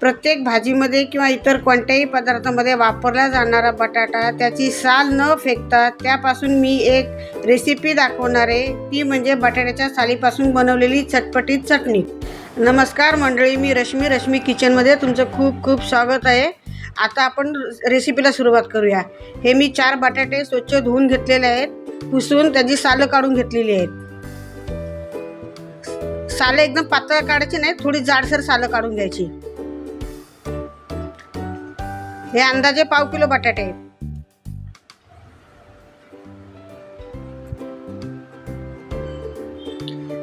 प्रत्येक भाजीमध्ये किंवा इतर कोणत्याही पदार्थामध्ये वापरला जाणारा बटाटा त्याची साल न फेकता त्यापासून मी एक रेसिपी दाखवणार आहे. ती म्हणजे बटाट्याच्या सालीपासून बनवलेली चटपटीत चटणी. नमस्कार मंडळी मी रश्मी रश्मी किचनमध्ये तुमचं खूप खूप स्वागत आहे. आता आपण रेसिपीला सुरुवात करूया. हे मी चार बटाटे स्वच्छ धुवून घेतलेले आहेत. पुसून त्याची सालं काढून घेतलेली आहेत. सालं एकदम पातळ काढायची नाही थोडी जाडसर सालं काढून घ्यायची. हे अंदाजे पाव किलो बटाटे आहेत.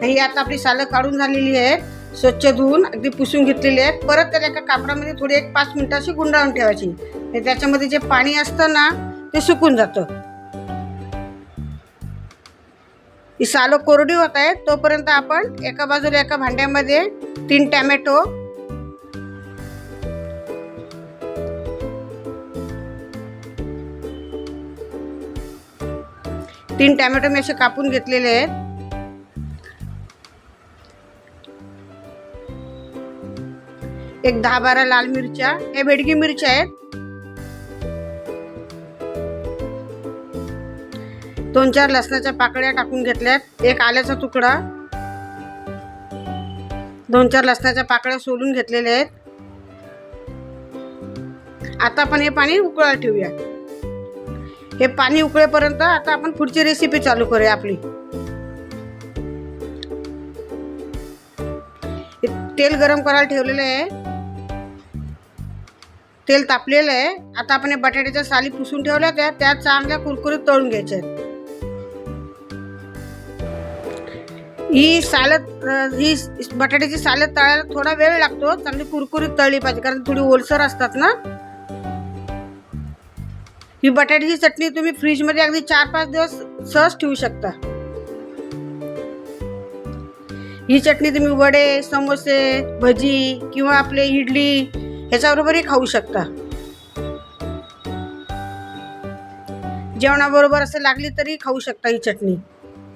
ही आता आपली सालं काढून झालेली आहेत स्वच्छ धुवून अगदी पुसून घेतलेली आहेत. परत त्याला एका कापडामध्ये थोडी एक पाच मिनिटं अशी गुंडाळून ठेवायची. त्याच्यामध्ये जे पाणी असतं ना ते सुकून जातं. ही सालं कोरडी होत आहेत तोपर्यंत आपण एका बाजूला एका भांड्यामध्ये तीन टॅमॅटो तीन टॅमॅटो मी असे कापून घेतलेले आहेत. एक दहा बारा लाल मिरच्या हे बेडगी मिरच्या आहेत. दोन चार लसणाच्या पाकळ्या टाकून घेतल्यात. एक आल्याचा तुकडा. दोन चार लसणाच्या पाकळ्या सोलून घेतलेल्या आहेत. आता आपण हे पाणी उकळायला ठेवूया. हे पाणी उकळेपर्यंत आता आपण पुढची रेसिपी चालू करूया आपली. तेल गरम करायला ठेवलेलं आहे. तेल तापलेलं आहे. आता आपण हे बटाट्याच्या साली पुसून ठेवल्या त्या त्या चांगल्या कुरकुरीत तळून घ्यायच्या ही सालत ही बटाट्याची सालत तळायला थोडा वेळ लागतो चांगली कुरकुरीत तळली पाहिजे कारण थोडी ओलसर असतात ना. ही बटाट्याची चटणी तुम्ही फ्रीजमध्ये अगदी चार पाच दिवस सहज ठेवू शकता. ही चटणी तुम्ही वडे समोसे भजी किंवा आपले इडली ह्याच्याबरोबरही खाऊ शकता. जेवणाबरोबर असं लागली तरी खाऊ शकता ही चटणी.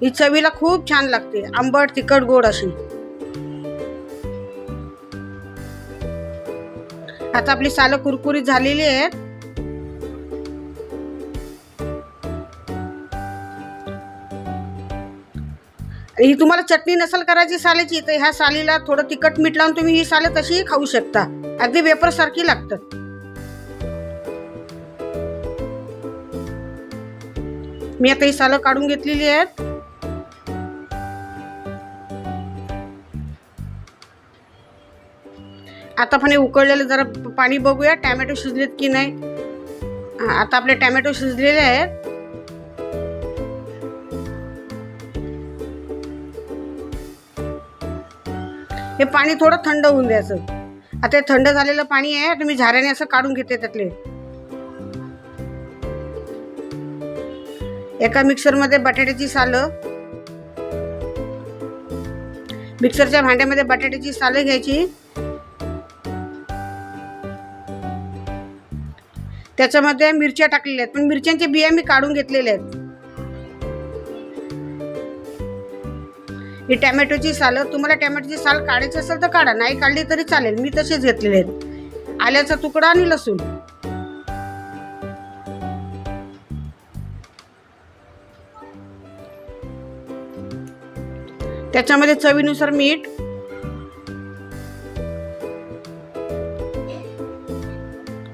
ही चवीला खूप छान लागते. आंबट तिखट गोड अशी. आता आपली सालं कुरकुरीत झालेली आहेत. ही तुम्हाला चटणी नसेल करायची सालेची तर ह्या सालीला थोडं तिखट मीठ लावून तुम्ही ही साले तशीही खाऊ शकता. अगदी वेपर सारखी लागतात. मी आता ही सालं काढून घेतलेली आहेत. आता पण हे उकळलेलं जरा पाणी बघूया टॅमॅटो शिजलेत की नाही. आता आपले टॅमॅटो शिजलेले आहेत. हे पाणी थोडं थंड होऊन द्यायचं आता हे थंड झालेलं पाणी आहे आता मी झाऱ्याने असं काढून घेते त्यातले. एका मिक्सरमध्ये बटाट्याची सालं. मिक्सरच्या भांड्यामध्ये बटाट्याची सालं घ्यायची. त्याच्यामध्ये मिरच्या टाकलेल्या आहेत पण मिरच्यांच्या बिया मी काढून घेतलेल्या आहेत. ही टॅमॅटोची सालं तुम्हाला टॅमॅटोची साल काढायची असेल तर काढा नाही काढली तरी चालेल. मी तसेच घेतलेले आहेत. आल्याचा तुकडा आणि लसूण. त्याच्यामध्ये चवीनुसार मीठ.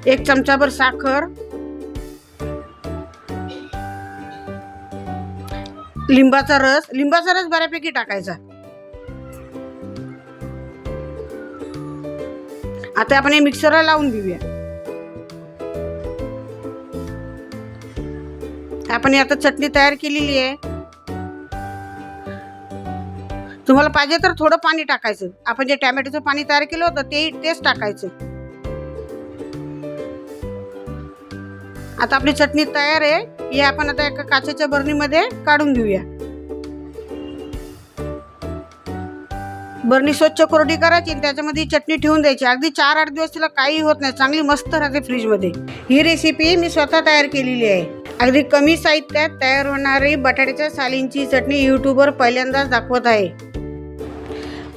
एक चमचाभर साखर. लिंबाचा रस लिंबाचा रस बऱ्यापैकी टाकायचा. आता आपण हे मिक्सरला लावून घेऊया. आपण आता चटणी तयार केलेली आहे. तुम्हाला पाहिजे तर थोडं पाणी टाकायचं. आपण जे टॅमॅटोचं पाणी तयार केलं होतं ते तेच टाकायचं. आता आपली चटणी तयार आहे. हे आपण आता एका काचेच्या बरणीमध्ये काढून घेऊया. बरणी स्वच्छ कोरडी करायची आणि त्याच्यामध्ये चटणी ठेवून द्यायची. अगदी चार आठ दिवस तिला काही होत नाही. चांगली मस्त राहते फ्रीजमध्ये. ही रेसिपी मी स्वतः तयार केलेली आहे. अगदी कमी साहित्यात तयार होणारी बटाट्याच्या सालींची चटणी यूट्यूबवर पहिल्यांदाच दाखवत आहे.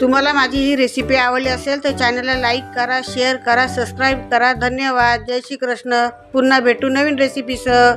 तुम्हाला माझी ही रेसिपी आवडली असेल तर चॅनलला लाईक करा शेअर करा सबस्क्राईब करा. धन्यवाद. जय श्री कृष्ण पुन्हा भेटू नवीन रेसिपीसह